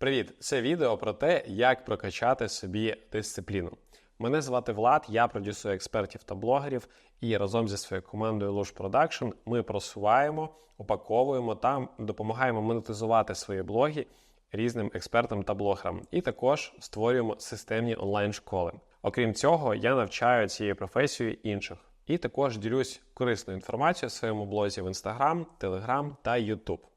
Привіт! Це відео про те, як прокачати собі дисципліну. Мене звати Влад, я продюсую експертів та блогерів, і разом зі своєю командою Lush Production ми просуваємо, упаковуємо та допомагаємо монетизувати свої блоги різним експертам та блогерам. І також створюємо системні онлайн-школи. Окрім цього, я навчаю цією професією інших. І також ділюсь корисною інформацією в своєму блозі в Instagram, Telegram та YouTube.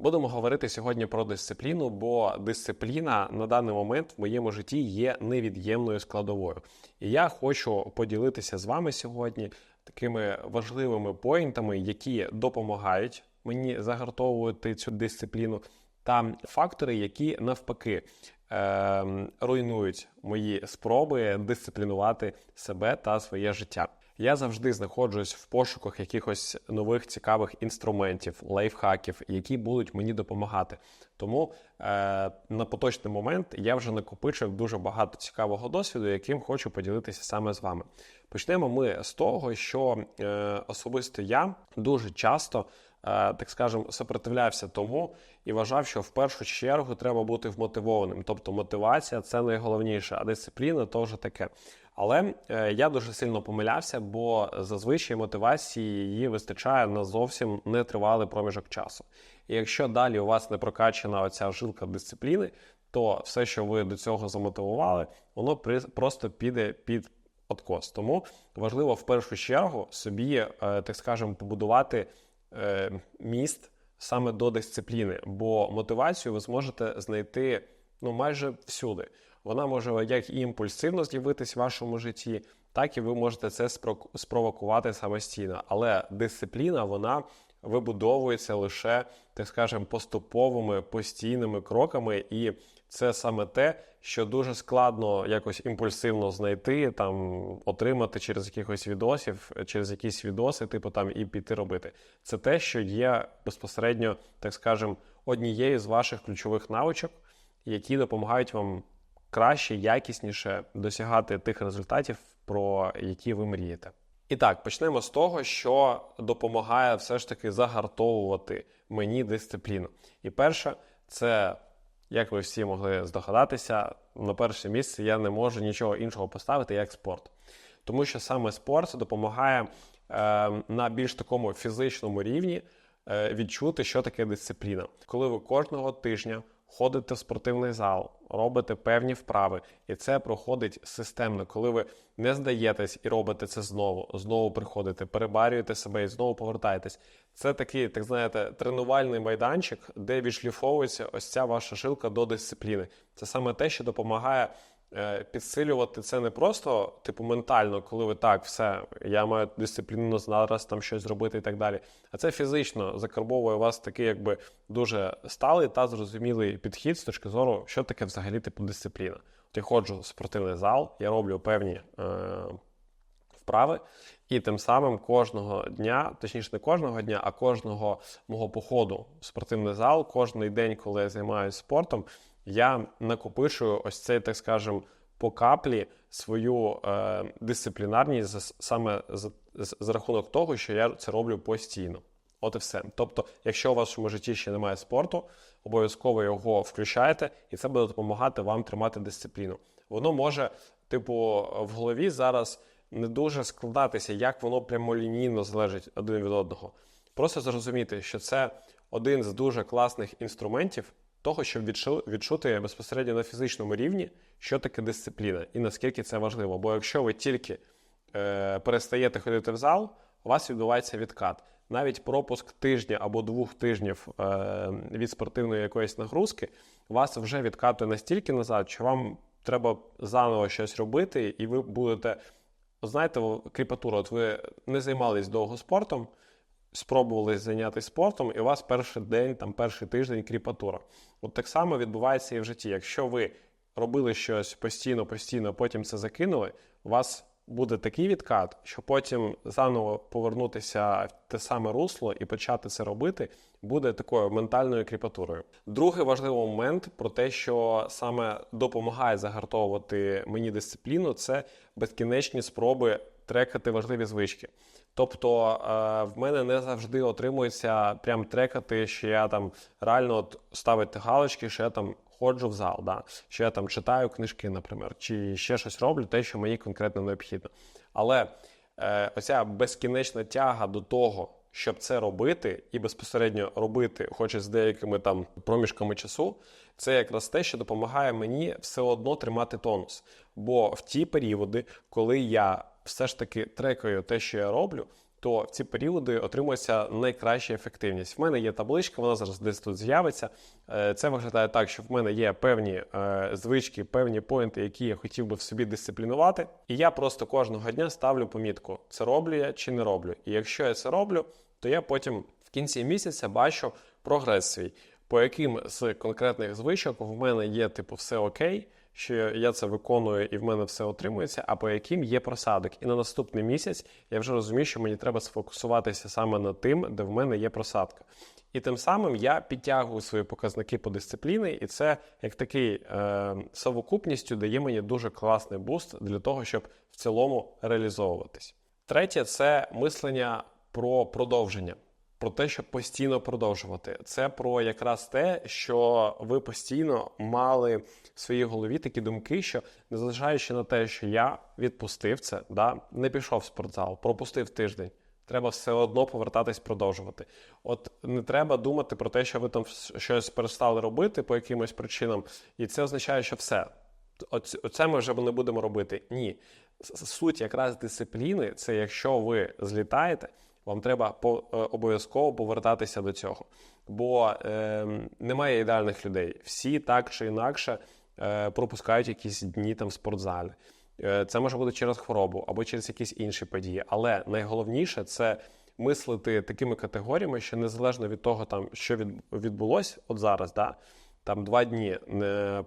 Будемо говорити сьогодні про дисципліну, бо дисципліна на даний момент в моєму житті є невід'ємною складовою. І я хочу поділитися з вами сьогодні такими важливими поінтами, які допомагають мені загартовувати цю дисципліну, та фактори, які навпаки е, руйнують мої спроби дисциплінувати себе та своє життя. Я завжди знаходжусь в пошуках якихось нових цікавих інструментів, лайфхаків, які будуть мені допомагати. Тому е, на поточний момент я вже накопичив дуже багато цікавого досвіду, яким хочу поділитися саме з вами. Почнемо ми з того, що е, особисто я дуже часто. Е, так скажемо, сопротивлявся тому і вважав, що в першу чергу треба бути вмотивованим. Тобто мотивація це найголовніше, а дисципліна то вже таке. Але е, я дуже сильно помилявся, бо зазвичай мотивації її вистачає на зовсім нетривалий проміжок часу. І якщо далі у вас не прокачана оця жилка дисципліни, то все, що ви до цього замотивували, воно просто піде під откос. Тому важливо в першу чергу собі, е, так скажемо, побудувати е, міст саме до дисципліни, бо мотивацію ви зможете знайти ну майже всюди. Вона може як імпульсивно з'явитись в вашому житті, так і ви можете це спровокувати самостійно. Але дисципліна вона вибудовується лише, так скажемо, поступовими постійними кроками, і це саме те, що дуже складно якось імпульсивно знайти, там отримати через якихось відосів, через якісь відоси, типу там і піти робити. Це те, що є безпосередньо, так скажемо, однією з ваших ключових навичок, які допомагають вам краще, якісніше досягати тих результатів, про які ви мрієте. І так, почнемо з того, що допомагає все ж таки загартовувати мені дисципліну. І перше, це, як ви всі могли здогадатися, на перше місце я не можу нічого іншого поставити, як спорт. Тому що саме спорт допомагає е, на більш такому фізичному рівні е, відчути, що таке дисципліна. Коли ви кожного тижня ходите в спортивний зал, робите певні вправи, і це проходить системно. Коли ви не здаєтесь і робите це знову, знову приходите, перебарюєте себе і знову повертаєтесь. Це такий, так знаєте, тренувальний майданчик, де відшліфовується ось ця ваша жилка до дисципліни. Це саме те, що допомагає підсилювати це не просто, типу, ментально, коли ви так, все, я маю дисципліну зараз там щось зробити і так далі. А це фізично закарбовує у вас такий, якби дуже сталий та зрозумілий підхід з точки зору, що таке взагалі типу дисципліна. От я ходжу в спортивний зал, я роблю певні е, вправи, і тим самим кожного дня, точніше, не кожного дня, а кожного мого походу в спортивний зал, кожний день, коли я займаюся спортом я накопичую ось цей, так скажем, по каплі свою е, дисциплінарність саме за, за рахунок того, що я це роблю постійно. От і все. Тобто, якщо у вашому житті ще немає спорту, обов'язково його включайте, і це буде допомагати вам тримати дисципліну. Воно може, типу, в голові зараз не дуже складатися, як воно прямолінійно залежить один від одного. Просто зрозуміти, що це один з дуже класних інструментів, того, щоб відчути безпосередньо на фізичному рівні, що таке дисципліна і наскільки це важливо. Бо якщо ви тільки е, перестаєте ходити в зал, у вас відбувається відкат. Навіть пропуск тижня або двох тижнів е, від спортивної якоїсь нагрузки вас вже відкатує настільки назад, що вам треба заново щось робити, і ви будете, знаєте, кріпатура, от ви не займались довго спортом спробували зайнятися спортом, і у вас перший день, там перший тиждень кріпатура. От так само відбувається і в житті. Якщо ви робили щось постійно, постійно, потім це закинули, у вас буде такий відкат, що потім заново повернутися в те саме русло і почати це робити, буде такою ментальною кріпатурою. Другий важливий момент про те, що саме допомагає загартовувати мені дисципліну, це безкінечні спроби трекати важливі звички. Тобто е, в мене не завжди отримується прям трекати, що я там реально от ставити галочки, що я там ходжу в зал, да? що я там читаю книжки, наприклад, чи ще щось роблю, те, що мені конкретно необхідно. Але е, оця безкінечна тяга до того, щоб це робити, і безпосередньо робити, хоч і з деякими там проміжками часу, це якраз те, що допомагає мені все одно тримати тонус. Бо в ті періоди, коли я все ж таки трекаю те, що я роблю, то в ці періоди отримується найкраща ефективність. В мене є табличка, вона зараз десь тут з'явиться. Е, Це виглядає так, що в мене є певні е, звички, певні поінти, які я хотів би в собі дисциплінувати. І я просто кожного дня ставлю помітку: це роблю я чи не роблю. І якщо я це роблю, то я потім в кінці місяця бачу прогрес свій, по яким з конкретних звичок в мене є типу все окей що я це виконую і в мене все отримується, а по яким є просадок. І на наступний місяць я вже розумію, що мені треба сфокусуватися саме на тим, де в мене є просадка. І тим самим я підтягую свої показники по дисципліни, і це як такий е, совокупністю дає мені дуже класний буст для того, щоб в цілому реалізовуватись. Третє це мислення про продовження про те, щоб постійно продовжувати. Це про якраз те, що ви постійно мали в своїй голові такі думки, що незважаючи на те, що я відпустив це, да, не пішов в спортзал, пропустив тиждень. Треба все одно повертатись, продовжувати. От не треба думати про те, що ви там щось перестали робити по якимось причинам, і це означає, що все. Оце ми вже не будемо робити. Ні. Суть якраз дисципліни це якщо ви злітаєте, вам треба по, е, обов'язково повертатися до цього. Бо е, немає ідеальних людей. Всі так чи інакше е, пропускають якісь дні там в спортзалі. Е, це може бути через хворобу або через якісь інші події. Але найголовніше це мислити такими категоріями, що незалежно від того, там що від, відбулось от зараз, да, там два дні, не,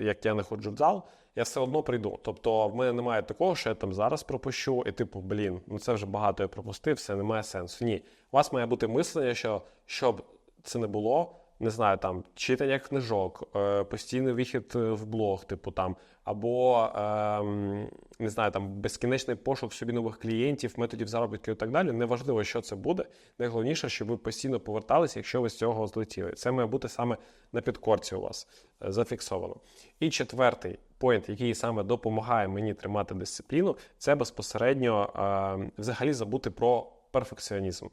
як я не ходжу в зал я все одно прийду. Тобто, в мене немає такого, що я там зараз пропущу, і типу, блін, ну це вже багато я пропустив, все немає сенсу. Ні, у вас має бути мислення, що щоб це не було не знаю, там читання книжок, е, постійний вихід в блог, типу там, або ем, не знаю, там безкінечний пошук собі нових клієнтів, методів заробітку і так далі. Неважливо, що це буде. Найголовніше, щоб ви постійно поверталися, якщо ви з цього злетіли. Це має бути саме на підкорці у вас е, зафіксовано. І четвертий поінт, який саме допомагає мені тримати дисципліну, це безпосередньо ем, взагалі забути про перфекціонізм.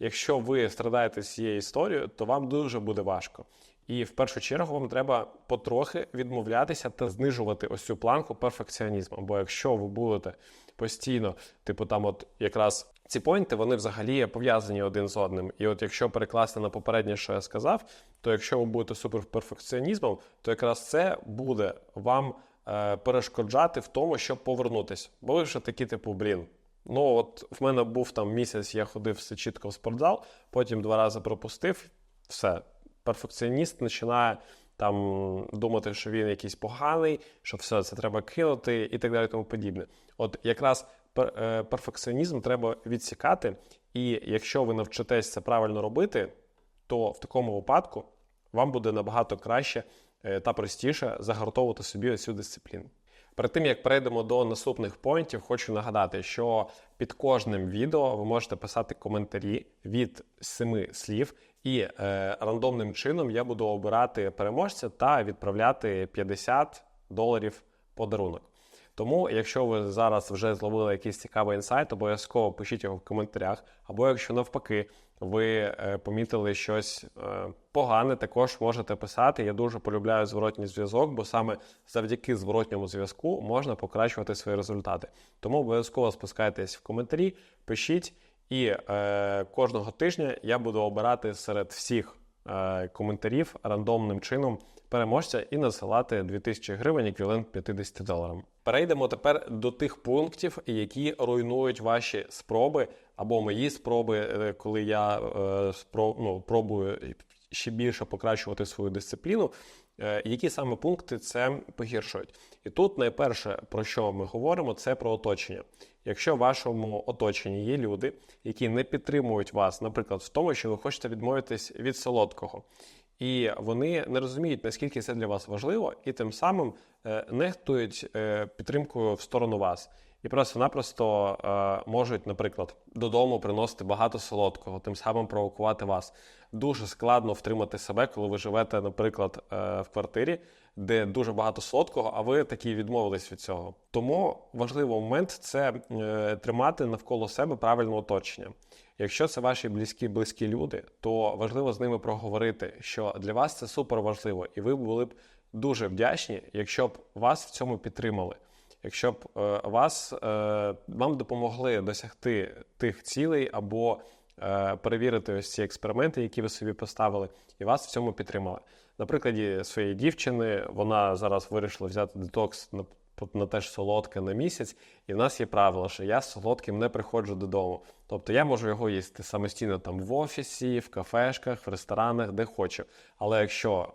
Якщо ви страдаєте з цією історією, то вам дуже буде важко. І в першу чергу вам треба потрохи відмовлятися та знижувати ось цю планку перфекціонізму. Бо якщо ви будете постійно, типу, там, от якраз ці поінти, вони взагалі пов'язані один з одним. І от якщо перекласти на попереднє, що я сказав, то якщо ви будете суперперфекціонізмом, то якраз це буде вам е, перешкоджати в тому, щоб повернутися. Бо ви вже такі, типу, блін. Ну, от в мене був там місяць, я ходив все чітко в спортзал, потім два рази пропустив. Все, перфекціоніст починає там думати, що він якийсь поганий, що все це треба кинути і так далі, тому подібне. От якраз е, перфекціонізм треба відсікати, і якщо ви навчитесь це правильно робити, то в такому випадку вам буде набагато краще е, та простіше загартовувати собі цю дисципліну. Перед тим як перейдемо до наступних поінтів, хочу нагадати, що під кожним відео ви можете писати коментарі від семи слів, і е, рандомним чином я буду обирати переможця та відправляти 50 доларів подарунок. Тому, якщо ви зараз вже зловили якийсь цікавий інсайт, обов'язково пишіть його в коментарях. Або якщо навпаки ви е, помітили щось е, погане, також можете писати. Я дуже полюбляю зворотній зв'язок, бо саме завдяки зворотньому зв'язку можна покращувати свої результати. Тому обов'язково спускайтесь в коментарі, пишіть, і е, кожного тижня я буду обирати серед всіх коментарів рандомним чином переможця і насилати 2000 гривень, еквівалент 50 доларам. Перейдемо тепер до тих пунктів, які руйнують ваші спроби або мої спроби, е, коли я е, ну, пробую ще більше покращувати свою дисципліну. Е, які саме пункти це погіршують? І тут найперше, про що ми говоримо, це про оточення. Якщо в вашому оточенні є люди, які не підтримують вас, наприклад, в тому, що ви хочете відмовитись від солодкого, і вони не розуміють, наскільки це для вас важливо, і тим самим е, нехтують е, підтримкою в сторону вас. І просто-напросто е, можуть, наприклад, додому приносити багато солодкого, тим самим провокувати вас. Дуже складно втримати себе, коли ви живете, наприклад, е, в квартирі, де дуже багато солодкого, а ви такі відмовились від цього. Тому важливий момент це е, тримати навколо себе правильне оточення. Якщо це ваші близькі близькі люди, то важливо з ними проговорити, що для вас це супер важливо, і ви були б дуже вдячні, якщо б вас в цьому підтримали. Якщо б е, вас е, вам допомогли досягти тих цілей або е, перевірити ось ці експерименти, які ви собі поставили, і вас в цьому підтримали. На прикладі своєї дівчини, вона зараз вирішила взяти детокс на, на теж солодке на місяць, і в нас є правило, що я з солодким не приходжу додому. Тобто я можу його їсти самостійно там в офісі, в кафешках, в ресторанах, де хочу. Але якщо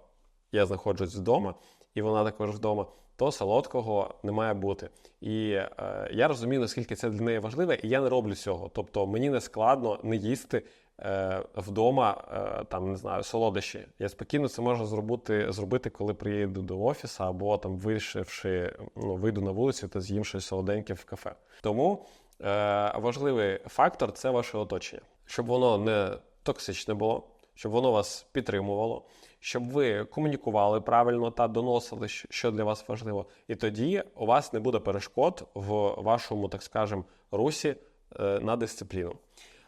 я знаходжусь вдома, і вона також вдома, то солодкого не має бути. І е, я розумію, наскільки це для неї важливе, і я не роблю цього. Тобто мені не складно не їсти е, вдома е, там не знаю солодощі. Я спокійно це можу зробити, зробити, коли приїду до офісу, або там вирішивши, ну вийду на вулицю та з'їм щось солоденьке в кафе. Тому е, важливий фактор це ваше оточення, щоб воно не токсичне було, щоб воно вас підтримувало щоб ви комунікували правильно та доносили, що для вас важливо, і тоді у вас не буде перешкод в вашому, так скажем, русі е, на дисципліну.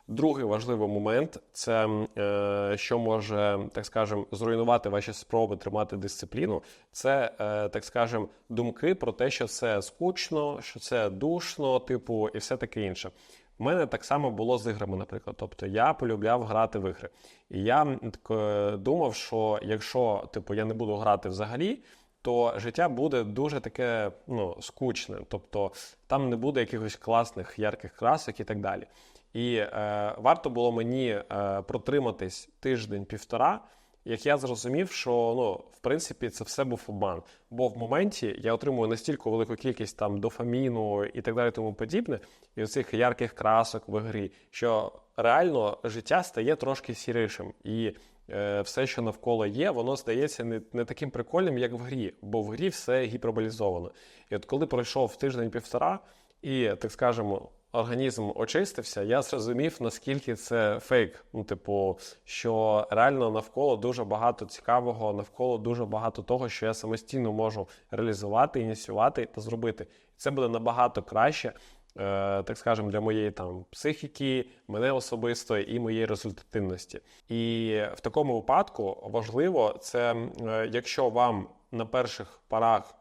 Другий важливий момент це е, що може, так скажем, зруйнувати ваші спроби тримати дисципліну. Це, е, так скажем, думки про те, що це скучно, що це душно, типу, і все таке інше. У мене так само було з іграми, наприклад. Тобто я полюбляв грати в ігри. І я так, е, думав, що якщо типу, я не буду грати взагалі, то життя буде дуже таке ну, скучне. Тобто там не буде якихось класних ярких красок і так далі. І е, варто було мені е, протриматись тиждень-півтора як я зрозумів, що ну, в принципі це все був обман. Бо в моменті я отримую настільки велику кількість там дофаміну і так далі, тому подібне, і оцих ярких красок в грі, що реально життя стає трошки сірішим. І е, все, що навколо є, воно здається не, не таким прикольним, як в грі, бо в грі все гіперболізовано. І от коли пройшов тиждень-півтора, і так скажемо організм очистився, я зрозумів, наскільки це фейк. Ну, типу, що реально навколо дуже багато цікавого, навколо дуже багато того, що я самостійно можу реалізувати, ініціювати та зробити. Це буде набагато краще. Е, так скажемо, для моєї там психіки, мене особисто і моєї результативності. І в такому випадку важливо це, е, якщо вам на перших порах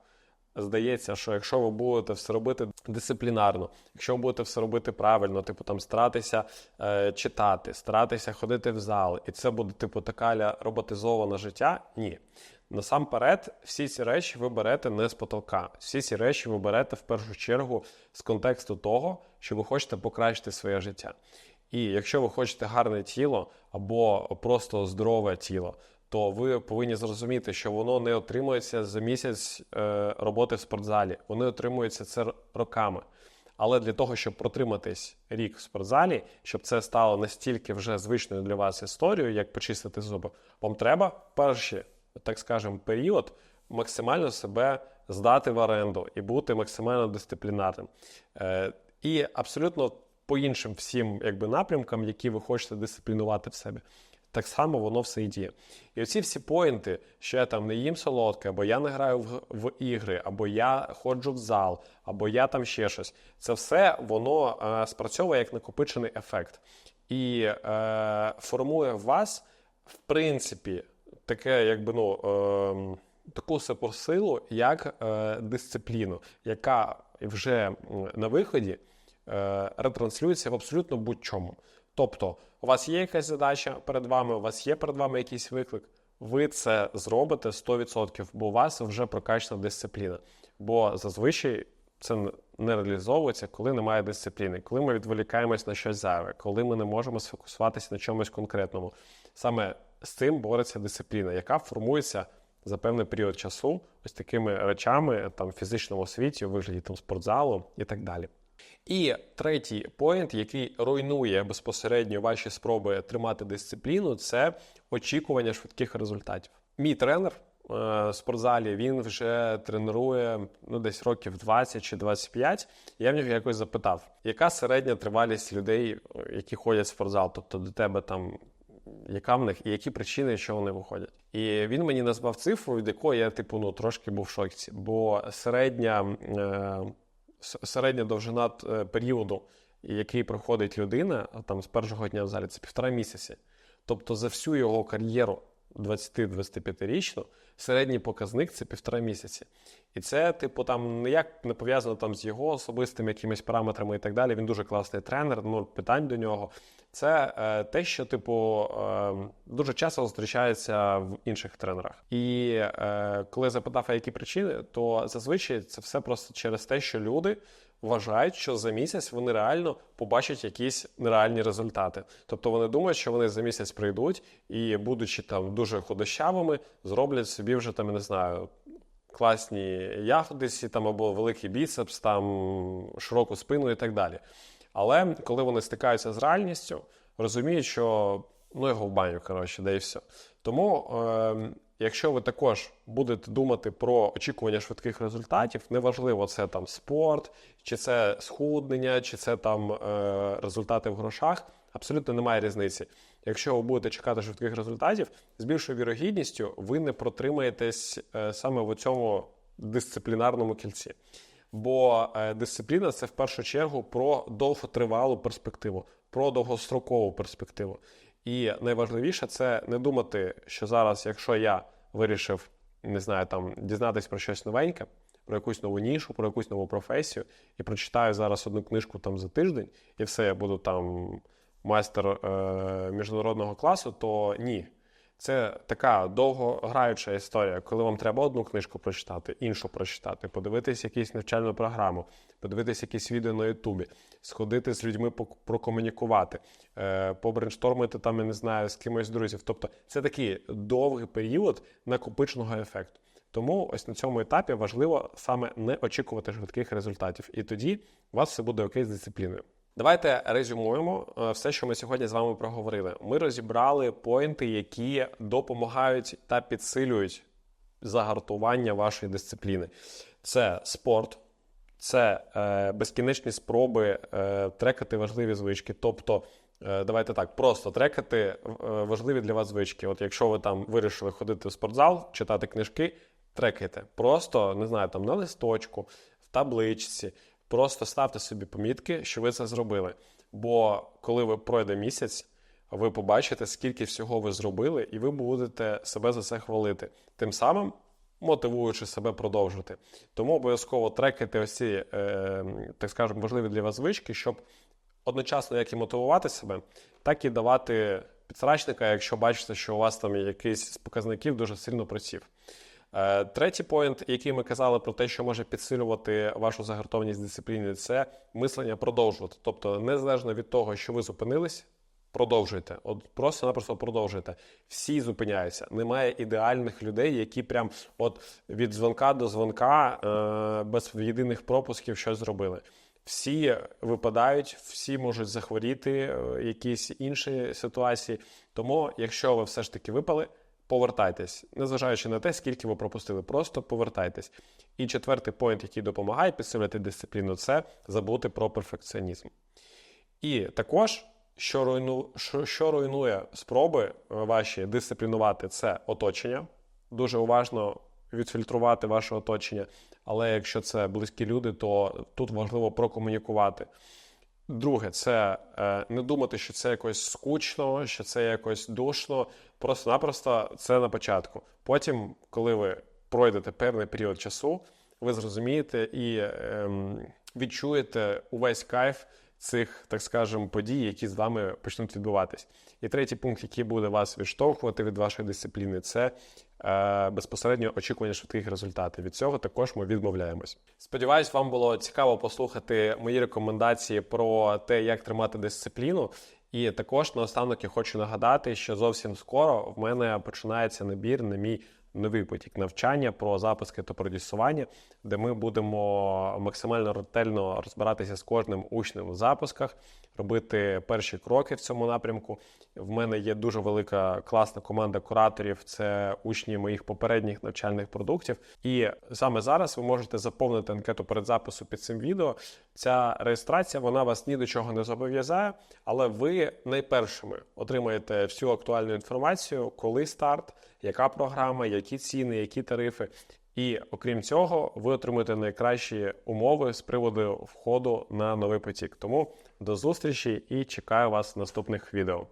здається, що якщо ви будете все робити дисциплінарно, якщо ви будете все робити правильно, типу там старатися е, читати, старатися ходити в зал, і це буде типу така ля роботизоване життя, ні. Насамперед, всі ці речі ви берете не з потолка. Всі ці речі ви берете в першу чергу з контексту того, що ви хочете покращити своє життя. І якщо ви хочете гарне тіло або просто здорове тіло, то ви повинні зрозуміти, що воно не отримується за місяць е, роботи в спортзалі. Вони отримуються це роками. Але для того, щоб протриматись рік в спортзалі, щоб це стало настільки вже звичною для вас історією, як почистити зуби, вам треба перший, так скажемо, період максимально себе здати в оренду і бути максимально дисциплінарним. Е, І абсолютно по іншим всім якби напрямкам, які ви хочете дисциплінувати в себе так само воно все і діє. І оці всі поінти, що я там не їм солодке, або я не граю в, в ігри, або я ходжу в зал, або я там ще щось. Це все воно е, спрацьовує як накопичений ефект. І е, формує в вас, в принципі, таке, якби ну. Е, Таку суперсилу, як е, дисципліну, яка вже на виході е, ретранслюється в абсолютно будь-чому. Тобто, у вас є якась задача перед вами, у вас є перед вами якийсь виклик. Ви це зробите 100%, бо у вас вже прокачана дисципліна. Бо зазвичай це не реалізовується, коли немає дисципліни, коли ми відволікаємось на щось зайве, коли ми не можемо сфокусуватися на чомусь конкретному. Саме з цим бореться дисципліна, яка формується за певний період часу, ось такими речами там фізичному світі, у вигляді там спортзалу і так далі. І третій поінт, який руйнує безпосередньо ваші спроби тримати дисципліну, це очікування швидких результатів. Мій тренер в спортзалі він вже тренує ну, десь років 20 чи 25. Я в нього якось запитав, яка середня тривалість людей, які ходять в спортзал, тобто до тебе там. Яка в них і які причини, що вони виходять? І він мені назвав цифру, від якої я, типу, ну трошки був в шоці. Бо середня е, середня довжина е, періоду, який проходить людина, там з першого дня в залі, це півтора місяці. Тобто за всю його кар'єру 20-25-річну середній показник це півтора місяці. І це, типу, там ніяк не пов'язано там з його особистими якимись параметрами і так далі. Він дуже класний тренер, ну питань до нього. Це е, те, що, типу, е, дуже часто зустрічається в інших тренерах. І е, коли запитав, а які причини, то зазвичай це все просто через те, що люди вважають, що за місяць вони реально побачать якісь нереальні результати. Тобто вони думають, що вони за місяць прийдуть і, будучи там дуже худощавими, зроблять собі вже там, я не знаю. Класні ягодиці, там або великий біцепс, там широку спину і так далі. Але коли вони стикаються з реальністю, розуміють, що ну його в баню, коротше, де і все. Тому, е, якщо ви також будете думати про очікування швидких результатів, неважливо, це там спорт, чи це схуднення, чи це там е, результати в грошах, абсолютно немає різниці. Якщо ви будете чекати швидких результатів, з більшою вірогідністю ви не протримаєтесь е, саме в цьому дисциплінарному кільці. Бо е, дисципліна це в першу чергу про довготривалу перспективу, про довгострокову перспективу. І найважливіше це не думати, що зараз, якщо я вирішив, не знаю, там дізнатись про щось новеньке, про якусь нову нішу, про якусь нову професію, і прочитаю зараз одну книжку там за тиждень, і все, я буду там майстер е, міжнародного класу, то ні. Це така довгограюча історія, коли вам треба одну книжку прочитати, іншу прочитати, подивитись якусь навчальну програму, подивитись якісь відео на Ютубі, сходити з людьми прокомунікувати, е, побрейнштормити там, я не знаю, з кимось друзів. Тобто це такий довгий період накопиченого ефекту. Тому ось на цьому етапі важливо саме не очікувати швидких результатів, і тоді у вас все буде окей з дисципліною. Давайте резюмуємо е, все, що ми сьогодні з вами проговорили. Ми розібрали поінти, які допомагають та підсилюють загартування вашої дисципліни. Це спорт, це е, безкінечні спроби е, трекати важливі звички. Тобто, е, давайте так, просто трекати е, важливі для вас звички. От якщо ви там вирішили ходити в спортзал, читати книжки, трекайте. Просто не знаю, там на листочку, в табличці. Просто ставте собі помітки, що ви це зробили. Бо коли ви пройде місяць, ви побачите, скільки всього ви зробили, і ви будете себе за це хвалити. Тим самим мотивуючи себе продовжити. Тому обов'язково трекайте ось ці, е, так скажемо, важливі для вас звички, щоб одночасно як і мотивувати себе, так і давати підсрачника, якщо бачите, що у вас там якийсь з показників дуже сильно просів. Е, Третій поінт, який ми казали про те, що може підсилювати вашу загартованість дисципліни, це мислення продовжувати. Тобто, незалежно від того, що ви зупинились, продовжуйте. От просто-напросто продовжуйте. Всі зупиняються. Немає ідеальних людей, які прям от від дзвонка до дзвонка е, без єдиних пропусків щось зробили. Всі випадають, всі можуть захворіти, е, якісь інші ситуації. Тому, якщо ви все ж таки випали, повертайтесь, незважаючи на те, скільки ви пропустили, просто повертайтесь. І четвертий поінт, який допомагає підсилювати дисципліну, це забути про перфекціонізм. І також, що, руйну, що, що руйнує спроби е, ваші дисциплінувати, це оточення. Дуже уважно відфільтрувати ваше оточення. Але якщо це близькі люди, то тут важливо прокомунікувати. Друге, це е, не думати, що це якось скучно, що це якось душно. Просто-напросто це на початку. Потім, коли ви пройдете певний період часу, ви зрозумієте і ем, відчуєте увесь кайф цих, так скажемо, подій, які з вами почнуть відбуватись. І третій пункт, який буде вас відштовхувати від вашої дисципліни, це безпосередньо очікування швидких результатів. Від цього також ми відмовляємось. Сподіваюсь, вам було цікаво послухати мої рекомендації про те, як тримати дисципліну. І також наостанок я хочу нагадати, що зовсім скоро в мене починається набір на мій новий потік навчання про запуски та продюсування, де ми будемо максимально ретельно розбиратися з кожним учнем в запусках, робити перші кроки в цьому напрямку. В мене є дуже велика класна команда кураторів. Це учні моїх попередніх навчальних продуктів. І саме зараз ви можете заповнити анкету передзапису під цим відео. Ця реєстрація вона вас ні до чого не зобов'язає, але ви найпершими отримаєте всю актуальну інформацію, коли старт, яка програма, які ціни, які тарифи. І окрім цього, ви отримуєте найкращі умови з приводу входу на новий потік. Тому до зустрічі і чекаю вас в наступних відео.